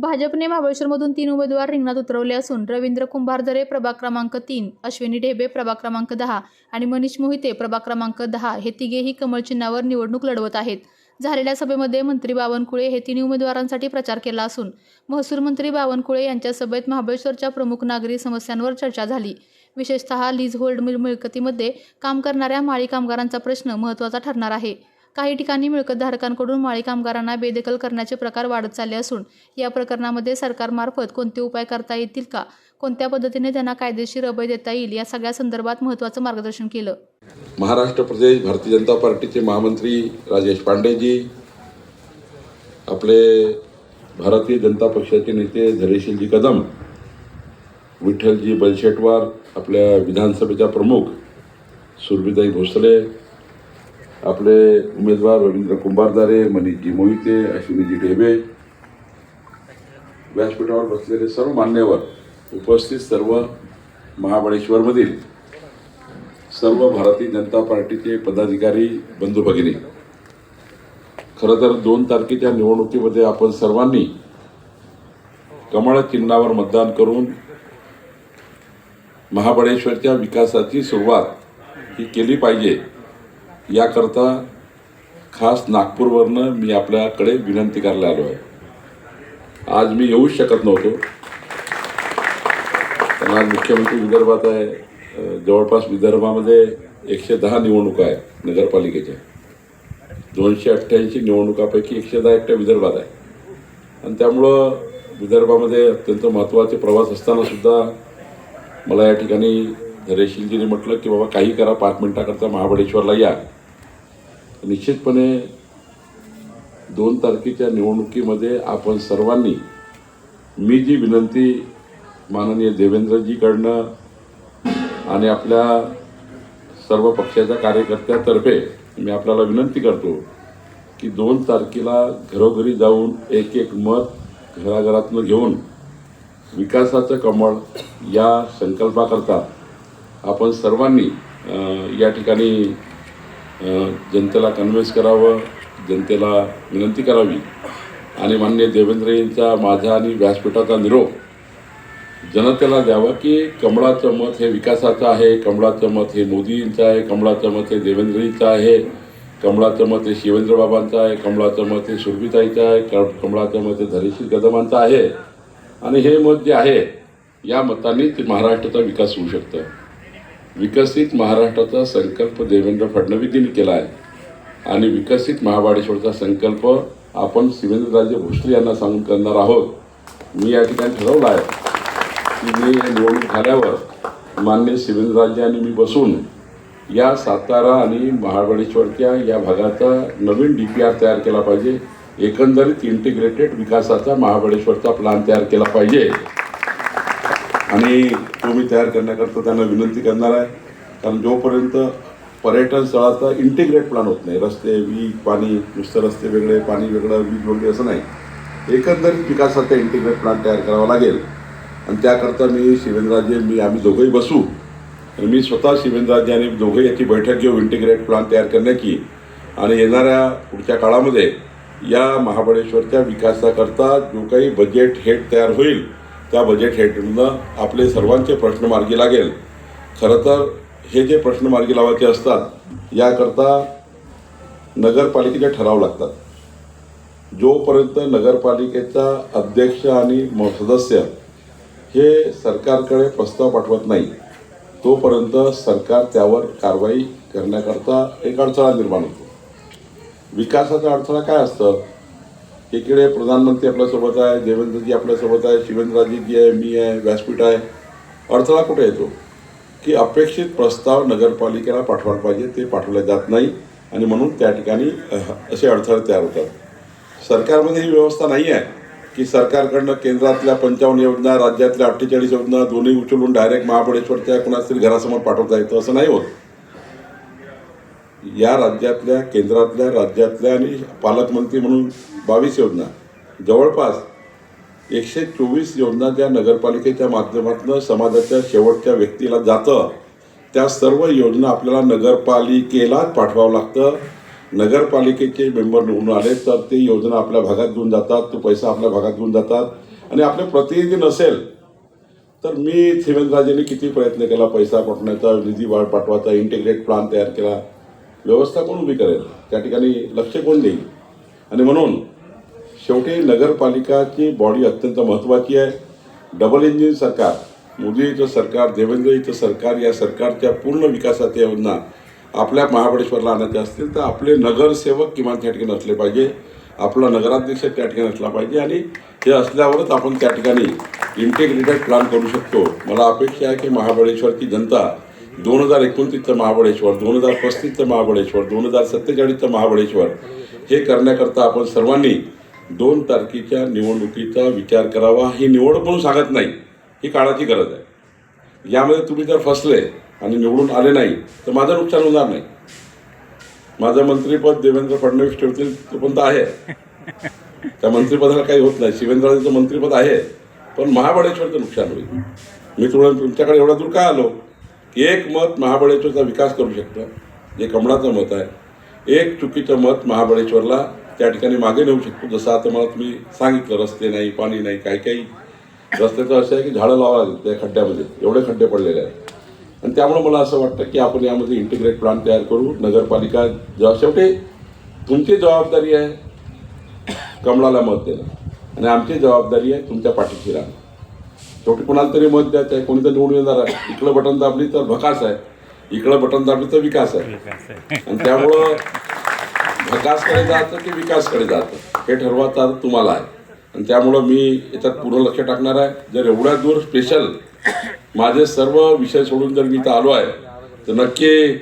भाजपने महाबळेश्वरमधून तीन उमेदवार रिंगणात उतरवले असून रवींद्र कुंभारदरे प्रभाग क्रमांक तीन अश्विनी ढेबे प्रभाग क्रमांक दहा आणि मनीष मोहिते प्रभाग क्रमांक दहा हे तिघेही कमळ चिन्हावर निवडणूक लढवत आहेत. झालेल्या सभेमध्ये मंत्री बावनकुळे हे तिन्ही उमेदवारांसाठी प्रचार केला असून महसूल मंत्री बावनकुळे यांच्या सभेत महाबळेश्वरच्या प्रमुख नागरी समस्यांवर चर्चा झाली. विशेषतः लीज होल्ड मिल मिळकतीमध्ये काम करणाऱ्या माळी कामगारांचा प्रश्न महत्त्वाचा ठरणार आहे. काही ठिकाणी मिळकतधारकांकडून माळी कामगारांना बेदखल करण्याचे प्रकार वाढत चालले असून या प्रकरणामध्ये सरकारमार्फत कोणते उपाय करता येतील का? कोणत्या पद्धतीने त्यांना कायदेशीर अभय देता येईल? या सगळ्या संदर्भात महत्त्वाचं मार्गदर्शन केलं. महाराष्ट्र प्रदेश भारतीय जनता पार्टीचे महामंत्री राजेश पांडेजी आपले भारतीय जनता पक्षाचे नेते धरेशीलजी कदम विठ्ठलजी बलशेटवार आपल्या विधानसभेच्या प्रमुख सुरभिताई भोसले आपले उमेदवार रवींद्र कुंभारदारे मनीषजी मोहिते अश्विनीजी ढेबे. व्यासपीठावर बसलेले सर्व मान्यवर उपस्थित सर्व महाबळेश्वरमधील सर्व भारतीय जनता पार्टीचे पदाधिकारी बंधू भगिनी. खरं तर दोन तारखेच्या निवडणुकीमध्ये आपण सर्वांनी कमळ चिन्हावर मतदान करून महाबळेश्वरच्या विकासाची सुरुवात ही केली पाहिजे. याकरता खास नागपूरवरनं मी आपल्याकडे विनंती करायला आलो आहे. आज मी येऊच शकत नव्हतो. कारण आज मुख्यमंत्री विदर्भात आहे. जवळपास विदर्भामध्ये एकशे दहा निवडणुका आहेत नगरपालिकेच्या. दोनशे अठ्ठ्याऐंशी निवडणुकापैकी एकशे दहा एकट्या विदर्भात आहे. आणि त्यामुळं विदर्भामध्ये अत्यंत महत्त्वाचे प्रवास असतानासुद्धा मला या ठिकाणी धैर्यशीलजीने म्हटलं की बाबा काही करा पाच मिनटाकरता महाबळेश्वरला या. निश्चितपणे दोन तारखेच्या निवडणुकीमध्ये आपण सर्वांनी मी जी विनंती माननीय देवेंद्रजीकडनं आणि आपल्या सर्व पक्षाच्या कार्यकर्त्यातर्फे मी आपल्याला विनंती करतो की दोन तारखेला घरोघरी जाऊन एक एक मत घराघरातनं घेऊन विकासाचं कमळ या संकल्पाकरता आपण सर्वांनी या ठिकाणी जनतेला कन्व्हिन्स करावं जनतेला विनंती करावी. आणि मान्य देवेंद्रजींचा माझा आणि व्यासपीठाचा निरोप जनतेला द्यावा की कमळाचं मत हे विकासाचं आहे कमळाचं मत हे मोदींचं आहे कमळाचं मत हे देवेंद्रजींचं आहे कमळाचं मत हे शिवेंद्र बाबांचं आहे कमळाचं मत हे सुरभिताईचं आहे क- कमळाचं मत हे धरेशीर कदमांचं आहे. आणि हे मत जे आहे या मतांनीच महाराष्ट्राचा विकास होऊ शकतं. विकसित महाराष्ट्राचा संकल्प देवेंद्र फडणवीसांनी केला आहे. आणि विकसित महाबळेश्वरचा संकल्प आपण शिवेंद्रराजे भोसले यांना सांगून करणार आहोत. मी या ठिकाणी ठरवलं आहे की मी निवडणूक झाल्यावर मान्य शिवेंद्रराजे आणि मी बसून या सातारा आणि महाबळेश्वरच्या या भागाचा नवीन डी पी आर तयार केला पाहिजे. एकंदरीत इंटिग्रेटेड विकासाचा महाबळेश्वरचा प्लॅन तयार केला पाहिजे. आणि तो मी तयार करण्याकरता त्यांना विनंती करणार आहे. कारण जोपर्यंत पर्यटन स्थळाचा इंटिग्रेट प्लॅन होत नाही रस्ते वीज पाणी नुसतं रस्ते वेगळे पाणी वेगळं वीज वेगळी असं नाही. एकंदरीत विकासाचा इंटिग्रेट प्लॅन तयार करावा लागेल. आणि त्याकरता मी शिवेंद्रराजे मी आम्ही दोघंही बसू. आणि मी स्वतः शिवेंद्रराजे आणि दोघंही याची बैठक घेऊ इंटिग्रेट प्लॅन तयार करण्याची. आणि येणाऱ्या पुढच्या काळामध्ये या महाबळेश्वरच्या विकासाकरता जो काही बजेट हेड तयार होईल त्या बजेट हेडनं आपले सर्वांचे प्रश्न मार्गी लागेल. खरं तर हे जे प्रश्न मार्गी लावायचे असतात याकरता नगरपालिकेचे ठराव लागतात. जोपर्यंत नगरपालिकेचा अध्यक्ष आणि म- सदस्य हे सरकारकडे प्रस्ताव पाठवत नाही तोपर्यंत सरकार त्यावर कारवाई करण्याकरता एक अडथळा निर्माण होतो. विकासाचा अडथळा काय असतं? एकीकडे प्रधानमंत्री आपल्यासोबत आहे देवेंद्रजी आपल्यासोबत आहे शिवेंद्रजीजी आहे मी आहे व्यासपीठ आहे. अडथळा कुठे येतो? की अपेक्षित प्रस्ताव नगरपालिकेला पाठवायला पाहिजे ते पाठवले जात नाही. आणि म्हणून त्या ठिकाणी असे अडथळे तयार होतात. सरकारमध्ये ही व्यवस्था नाही आहे की सरकारकडनं केंद्रातल्या पंचावन्न योजना राज्यातल्या अठ्ठेचाळीस योजना दोन्ही उचलून डायरेक्ट महाबळेश्वरच्या कुणाच तरी घरासमोर पाठवता येतं असं नाही होत. या राज्यातल्या केंद्रातल्या राज्यातल्या आणि पालकमंत्री म्हणून बावीस योजना. जवळपास एकशे चोवीस योजना ज्या नगरपालिकेच्या माध्यमातून समाजाच्या शेवटच्या व्यक्तीला जातं त्या सर्व योजना आपल्याला नगरपालिकेलाच पाठवावं लागतं. नगरपालिकेचे मेंबर निवडून आले तर ते योजना आपल्या भागात घेऊन जातात तो पैसा आपल्या भागात घेऊन जातात. आणि आपले प्रतिनिधी नसेल तर मी शिवेंद्रराजेंनी किती प्रयत्न केला पैसा पाठवण्याचा निधी वाढ पाठवायचा इंटिग्रेट प्लान तयार केला. व्यवस्था कोण उभी करेल? त्या ठिकाणी लक्ष कोण देईल? आणि म्हणून शेवटी नगरपालिकाची बॉडी अत्यंत महत्त्वाची आहे. डबल इंजिन सरकार मोदीचं सरकार देवेंद्रजीचं सरकार या सरकारच्या पूर्ण विकासाच्या योजना आपल्या महाबळेश्वरला आणायच्या असतील तर आपले नगरसेवक किमान त्या ठिकाणी असले पाहिजे. आपला नगराध्यक्ष त्या ठिकाणी असला पाहिजे आणि हे असल्यावरच आपण त्या ठिकाणी इंटिग्रेटेड प्लॅन करू शकतो. मला अपेक्षा आहे की महाबळेश्वरची जनता दोन हजार एकोणतीसचं महाबळेश्वर दोन हजार पस्तीसचं महाबळेश्वर दोन हजार सत्तेचाळीसचं महाबळेश्वर. हे करण्याकरता आपण सर्वांनी दोन तारखेच्या निवडणुकीचा विचार करावा. ही निवड म्हणून सांगत नाही. ही काळाची गरज आहे. यामध्ये तुम्ही जर फसले आणि निवडून आले नाही तर माझं नुकसान होणार नाही. माझं मंत्रीपद देवेंद्र फडणवीस ठेवतील तोपर्यंत आहे. त्या मंत्रिपदाला काही होत नाही. शिवेंद्राचं मंत्रिपद आहे. पण महाबळेश्वरचं नुकसान होईल. मी तुला तुमच्याकडे एवढा दूर का आलो? एक मत महाबळेश्वरचा विकास करू शकतं जे कमळाचं मत आहे. एक चुकीचं मत महाबळेश्वरला त्या ठिकाणी मागे नेऊ शकतो. जसं आता मला तुम्ही सांगितलं रस्ते नाही पाणी नाही काही काही. रस्त्याचं असं आहे की झाडं लावा लागेल त्या खड्ड्यामध्ये. एवढे खड्डे पडलेले आहेत. आणि त्यामुळे मला असं वाटतं की आपण यामध्ये इंटिग्रेट प्लॅन तयार करू. नगरपालिका जेव्हा शेवटी तुमची जबाबदारी आहे कमळाला मत देणं. आणि आमची जबाबदारी आहे तुमच्या पाठीशी राहणं. शेवटी कोणाला तरी मत द्यायचं आहे कोणी तर निवडून येणार आहे. इकडं बटन दाबली तर भकास आहे. इकडं बटन दाबली तर विकास आहे. आणि त्यामुळं भकासकडे जायचं की विकासकडे जायचं. हे ठरवायचं आता तुम्हाला आहे. आणि त्यामुळं मी याच्यात पूर्ण लक्ष टाकणार आहे. जर एवढ्या दूर स्पेशल माझे सर्व विषय सोडून जर मी इथं आलो आहे तर नक्की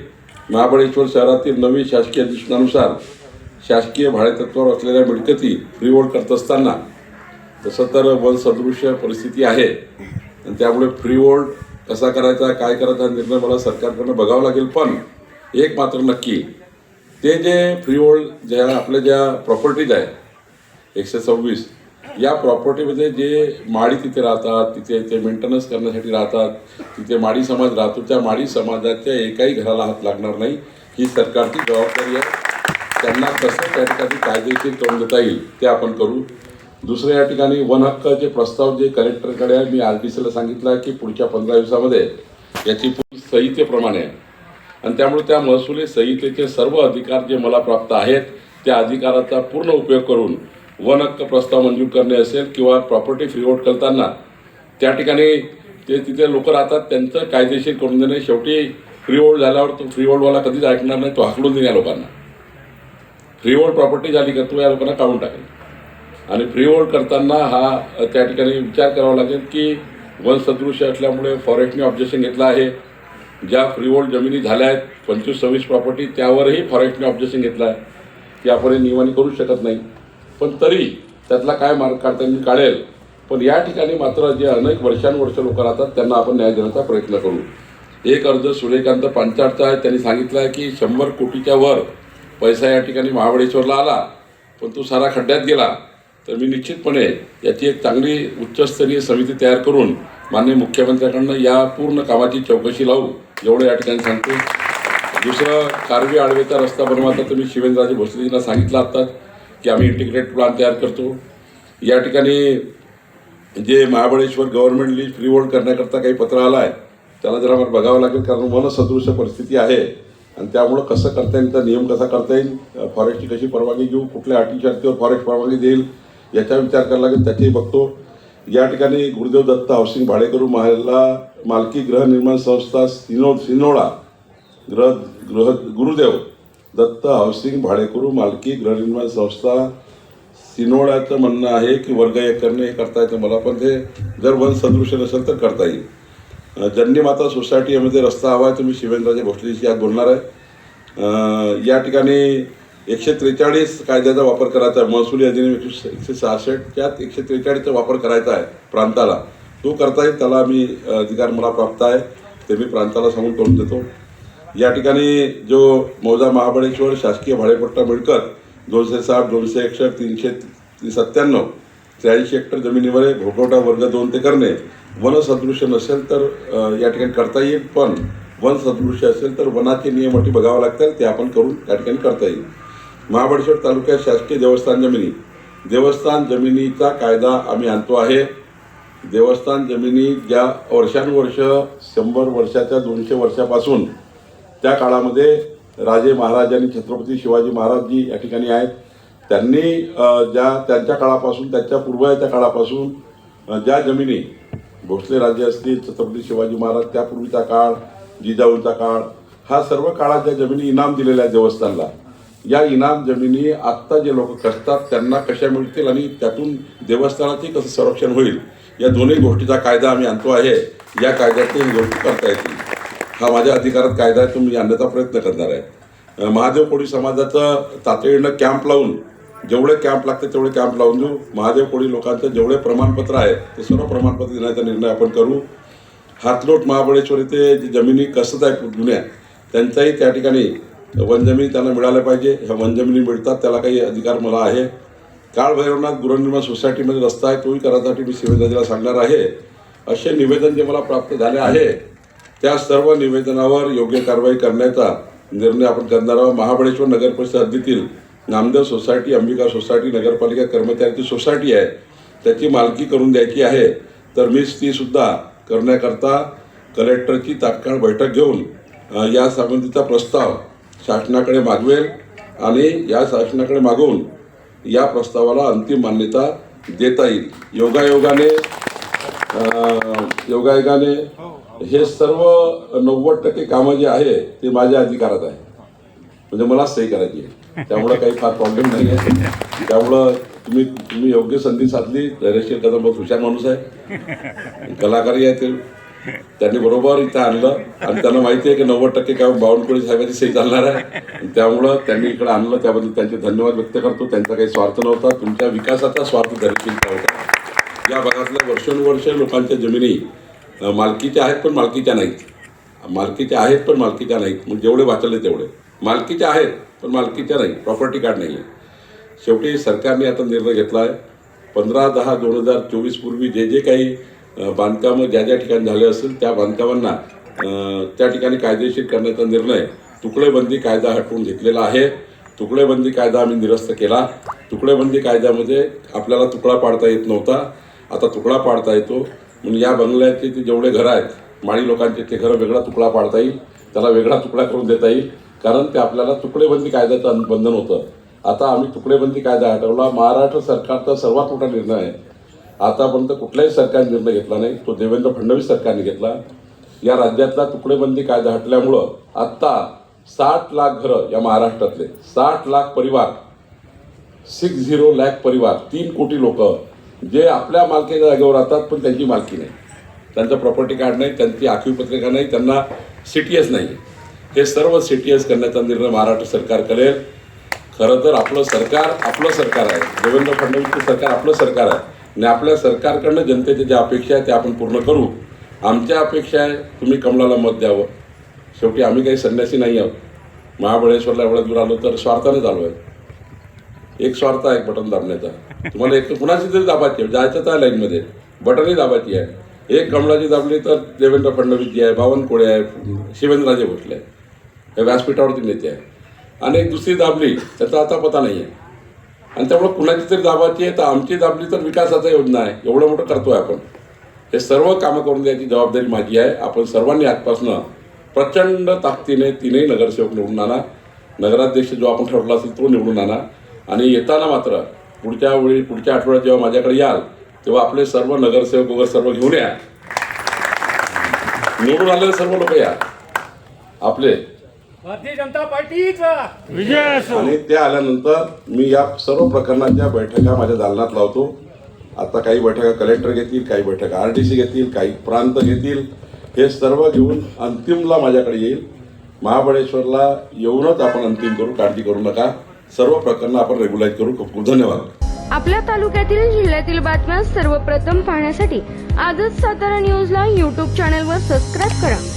महाबळेश्वर शहरातील नवीन शासकीय अधिसूचनानुसार शासकीय भाडेतत्वावर असलेल्या मिळकती फ्रीहोल्ड करत असताना तसं तर वनसदृश्य परिस्थिती आहे. आणि त्यामुळे फ्री ओल्ड कसा करायचा काय करायचा हा निर्णय मला सरकारकडनं बघावा लागेल. पण एक मात्र नक्की ते जे फ्री ओल्ड ज्या आपल्या ज्या प्रॉपर्टीज आहे एकशे सव्वीस या प्रॉपर्टीमध्ये जे माळी तिथे राहतात तिथे ते मेंटेनन्स करण्यासाठी राहतात तिथे माळी समाज राहतो त्या माळी समाजाच्या एकाही घराला हात लागणार नाही. ही सरकारची जबाबदारी आहे. त्यांना कसं त्या ठिकाणी कायदेशीर करून देता येईल ते आपण करू. दुसरं या ठिकाणी वन हक्काचे प्रस्ताव जे कलेक्टरकडे आहे मी आर टी सीला सांगितलं आहे की पुढच्या पंधरा दिवसामध्ये याची पूर्ण संहितेप्रमाणे. आहे आणि त्यामुळे त्या महसुली संहितेचे सर्व अधिकार जे मला प्राप्त आहेत त्या अधिकाराचा पूर्ण उपयोग करून वन हक्क प्रस्ताव मंजूर करणे असेल किंवा प्रॉपर्टी फ्रीहोल्ड करताना त्या ठिकाणी ते तिथे लोक राहतात त्यांचं कायदेशीर करून देणे. शेवटी फ्रीहोल्ड झाल्यावर तो फ्रीहोल्डवाला कधीच ऐकणार नाही तो हाकलून देणे या लोकांना. फ्रीहोल्ड प्रॉपर्टी झाली का तो या लोकांना काढून टाकेल. आणि फ्रीहोल्ड करताना हा त्या ठिकाणी विचार करावा लागेल की वन असल्यामुळे फॉरेस्टने ऑब्जेक्शन घेतलं आहे. ज्या फ्रीहोल्ड जमिनी झाल्या आहेत पंचवीस सव्वीस प्रॉपर्टी त्यावरही फॉरेस्टने ऑब्जेक्शन घेतलं आहे. की आपण हे नियमाने करू शकत नाही. पण तरी त्यातला काय मार्ग काढता येईल काढेल? पण या ठिकाणी मात्र जे अनेक वर्षानुवर्ष लोक राहतात त्यांना आपण न्याय देण्याचा प्रयत्न करू. एक अर्ज सूर्यकांत पांचाळचा आहे. त्यांनी सांगितलं आहे की शंभर कोटीच्या वर पैसा या ठिकाणी महाबळेश्वरला आला पण तो सारा खड्ड्यात गेला. तर मी निश्चितपणे याची एक चांगली उच्चस्तरीय समिती तयार करून माननीय मुख्यमंत्र्यांकडनं या पूर्ण कामाची चौकशी लावू एवढं या ठिकाणी सांगतो. दुसरं कारवी आडवेचा रस्ता बनवायचा तर शिवेंद्रराजे भोसलेजींना सांगितलं आता की आम्ही इंटिग्रेट प्लॅन तयार करतो. या ठिकाणी जे महाबळेश्वर गव्हर्नमेंट लिस्ट फ्रीहोल्ड करण्याकरता काही पत्र आलं आहे त्याला जरा मला बघावं लागेल कारण वनसदृश परिस्थिती आहे. आणि त्यामुळं कसं करता येईल त्या नियम कसा करता येईल फॉरेस्टची कशी परवानगी घेऊ कुठल्या अटी शर्तीवर फॉरेस्ट परवानगी देईल याचा विचार करावा लागेल त्याचीही बघतो. या ठिकाणी गुरुदेव दत्त हाऊसिंग भाडेकरू महाला मालकी गृहनिर्माण संस्था सिनो सिनोळा ग्रह गृह गुरुदेव दत्त हाऊसिंग भाडेकरू मालकी गृहनिर्माण संस्था सिनोळ्याचं म्हणणं आहे की वर्ग एक करणे हे करता येतं. मला पण ते जर वन सदृश्य नसेल तर करता येईल. जन्नी माता सोसायटी यामध्ये रस्ता हवा आहे तुम्ही मी भोसलेशी आज बोलणार आहे. या ठिकाणी एकशे त्रेचाळीस कायद्याचा वापर करायचा आहे. महसुली अधिनियम एकशे एकशे सहासष्टच्यात एकशे त्रेचाळीसचा वापर करायचा आहे प्रांताला. तो करता येईल त्याला मी अधिकार मला प्राप्त आहे. ते मी प्रांताला सांगून करून देतो. या ठिकाणी जो मौजा महाबळेश्वर शासकीय भाडेपट्टा मिळकत दोनशे साठ दोनशे एकसष्ट तीनशे सत्त्याण्णव त्र्याऐंशी हेक्टर जमिनीवर आहे, भोगवटा वर्ग दोन ते करणे. वन सदृश्य नसेल तर या ठिकाणी करता येईल पण वन सदृश्य असेल तर वनाचे नियम अटी बघावं लागतील. ते आपण करून या ठिकाणी करता येईल. महाबळेश्वर तालुक्यात शासकीय देवस्थान जमिनी. देवस्थान जमिनीचा कायदा आम्ही आणतो आहे. देवस्थान जमिनी ज्या वर्षानुवर्ष शंभर वर्षाच्या दोनशे वर्षापासून त्या काळामध्ये राजे महाराज आणि छत्रपती शिवाजी महाराज जी या ठिकाणी आहेत. त्यांनी ज्या त्यांच्या काळापासून त्यांच्या पूर्वच्या काळापासून ज्या जमिनी भोसले राजे असतील छत्रपती शिवाजी महाराज त्यापूर्वीचा काळ जिजाऊंचा काळ हा सर्व काळात ज्या जमिनी इनाम दिलेल्या आहेत देवस्थानला या इनाम जमिनी आत्ता जे लोक कसतात त्यांना कशा मिळतील आणि त्यातून देवस्थानाचे कसं संरक्षण होईल या दोन्ही गोष्टीचा कायदा आम्ही आणतो आहे. या कायद्यातून ही गोष्टी करता येतील. हा माझ्या अधिकारात कायदा आहे तो मी आणण्याचा प्रयत्न करणार आहे. महादेव कोळी समाजाचं तातडीनं कॅम्प लावून जेवढे कॅम्प लागते तेवढे कॅम्प लावून देऊ. महादेव कोळी लोकांचं जेवढे प्रमाणपत्र आहे ते सर्व प्रमाणपत्र देण्याचा निर्णय आपण करू. हातलोट महाबळेश्वर येथे जे जमिनी कसत आहे जुन्या त्यांचाही त्या ठिकाणी वनजमिनी त्यांना मिळाल्या पाहिजे. ह्या वनजमिनी मिळतात त्याला काही अधिकार मला आहे. काळभैरवनाथ गृहनिर्माण सोसायटीमध्ये रस्ता आहे तोही करायसाठी मी शिवेंद्रजीला सांगणार आहे. असे निवेदन जे मला प्राप्त झाले आहे त्या सर्व निवेदनावर योग्य कारवाई करण्याचा निर्णय आपण करणार आहोत. महाबळेश्वर नगर परिषद हद्दीतील नामदेव सोसायटी अंबिका सोसायटी नगरपालिका कर्मचाऱ्यांची सोसायटी आहे. त्याची मालकी करून द्यायची आहे. तर मीच तीसुद्धा करण्याकरता कलेक्टरची तात्काळ बैठक घेऊन या संबंधीचा प्रस्ताव शासनाकडे मागवेल आणि या शासनाकडे मागवून या प्रस्तावाला अंतिम मान्यता देता येईल. योगायोगाने योगायोगाने हे सर्व नव्वद टक्के कामं जे आहे ते माझ्या अधिकारात आहे. म्हणजे मलाच सही करायची आहे. त्यामुळं काही फार प्रॉब्लेम नाही आहे त्यामुळं तुम्ही तुम्ही योग्य संधी साधली. धैर्यशील कदम बहुत हुशार माणूस आहे. कलाकारही आहे ते. त्यांनी बरोबर इथं आणलं. आणि त्यांना माहिती आहे की नव्वद टक्के काय बावनकुळे साहेबांची सही चालणार आहे. त्यामुळं त्यांनी इकडे आणलं. त्याबद्दल त्यांचे धन्यवाद व्यक्त करतो. त्यांचा काही स्वार्थ नव्हता. तुमच्या विकासाचा स्वार्थ धैर्यशीलता होता. या भागातल्या वर्षानुवर्ष लोकांच्या जमिनी मालकीच्या आहेत पण मालकीच्या नाहीत. मालकीच्या आहेत पण मालकीच्या नाहीत. म्हणजे जेवढे वाचले तेवढे. मालकीच्या आहेत पण मालकीच्या नाही प्रॉपर्टी कार्ड नाही आहे शेवटी सरकारने आता निर्णय घेतला आहे पंधरा दहा दोन हजार चोवीस पूर्वी जे जे काही बांधकामं ज्या ज्या ठिकाणी झाले असतील त्या बांधकामांना त्या ठिकाणी कायदेशीर करण्याचा निर्णय तुकडेबंदी कायदा हटवून घेतलेला आहे. तुकडेबंदी कायदा आम्ही निरस्त केला. तुकडेबंदी कायद्यामध्ये आपल्याला तुकडा पाडता येत नव्हता. आता तुकडा पाडता येतो. म्हणून या बंगल्याचे ते जेवढे घरं आहेत माळी लोकांचे ते घरं वेगळा तुकडा पाडता येईल. त्याला वेगळा तुकडा करून देता येईल. कारण ते आपल्याला तुकडेबंदी कायद्याचं बंधन होतं. आता आम्ही तुकडेबंदी कायदा हटवला. महाराष्ट्र सरकारचा सर्वात मोठा निर्णय आहे. आतापर्यंत कुठल्याही सरकारने निर्णय घेतला नाही. तो देवेंद्र फडणवीस सरकारने घेतला. या राज्यातला तुकडेबंदी कायदा हटल्यामुळं आत्ता साठ लाख घरं या महाराष्ट्रातले साठ लाख परिवार सिक्स झिरो लॅक परिवार तीन कोटी लोक जे आपल्या मालकीच्या जागेवर राहतात पण त्यांची मालकी नाही. त्यांचं प्रॉपर्टी कार्ड नाही त्यांची आखीवपत्रिका नाही त्यांना सी टी एस नाही. हे सर्व सी टी एस करण्याचा निर्णय महाराष्ट्र सरकार करेल. खरं तर आपलं सरकार आपलं सरकार आहे. देवेंद्र फडणवीसचं सरकार आपलं सरकार आहे. आणि आपल्या सरकारकडनं जनतेच्या ज्या अपेक्षा आहेत त्या आपण पूर्ण करू. आमच्या अपेक्षा आहे तुम्ही कमलाला मत द्यावं. शेवटी आम्ही काही संन्यासी नाही आहोत. महाबळेश्वरला एवढ्या दूर आलो तर स्वार्थानेच आलो आहे. एक स्वार्थ आहे बटन दाबण्याचा. तुम्हाला एक तर कुणाची तरी दाबायची आहे जायचं तर लाईनमध्ये बटनही दाबायची आहे. एक कमळाची दाबली तर देवेंद्र फडणवीसजी आहे बावनकुळे आहे शिवेंद्रराजे भोसले आहे. हे व्यासपीठावरती नेते आहे. आणि एक दुसरी दाबली त्याचा आता पता नाही आहे. आणि त्यामुळे कुणाची तरी दाबाची आहे तर आमची दाबली तर विकासाचा योजना आहे. एवढं मोठं करतो आहे आपण. हे सर्व कामं करून द्यायची जबाबदारी माझी आहे. आपण सर्वांनी आजपासनं प्रचंड ताकदीने तीनही नगरसेवक निवडून आणा. नगराध्यक्ष जो आपण ठरवला असेल तो निवडून आणा. आणि येताना मात्र पुढच्या वेळी पुढच्या आठवड्यात जेव्हा माझ्याकडे याल तेव्हा आपले सर्व नगरसेवक वगैरे सर्व घेऊन या. निवडून आलेले सर्व लोक या. आपले भारतीय जनता पार्टीचा. विजय असो. आणि ते आल्यानंतर मी या सर्व प्रकरणाच्या बैठका माझ्या दालनात लावतो. आता काही बैठका कलेक्टर घेतील काही बैठका आर टी सी घेतील काही प्रांत घेतील. हे सर्व घेऊन अंतिमला माझ्याकडे येईल. महाबळेश्वरला येऊनच आपण अंतिम करू काळजी करू नका. सर्व प्रकरणं आपण रेग्युलाइज करू. खूप खूप धन्यवाद. आपल्या तालुक्यातील जिल्ह्यातील बातम्या सर्वप्रथम पाहण्यासाठी आजच सातारा न्यूजला यूट्यूब चॅनलवर सबस्क्राईब करा.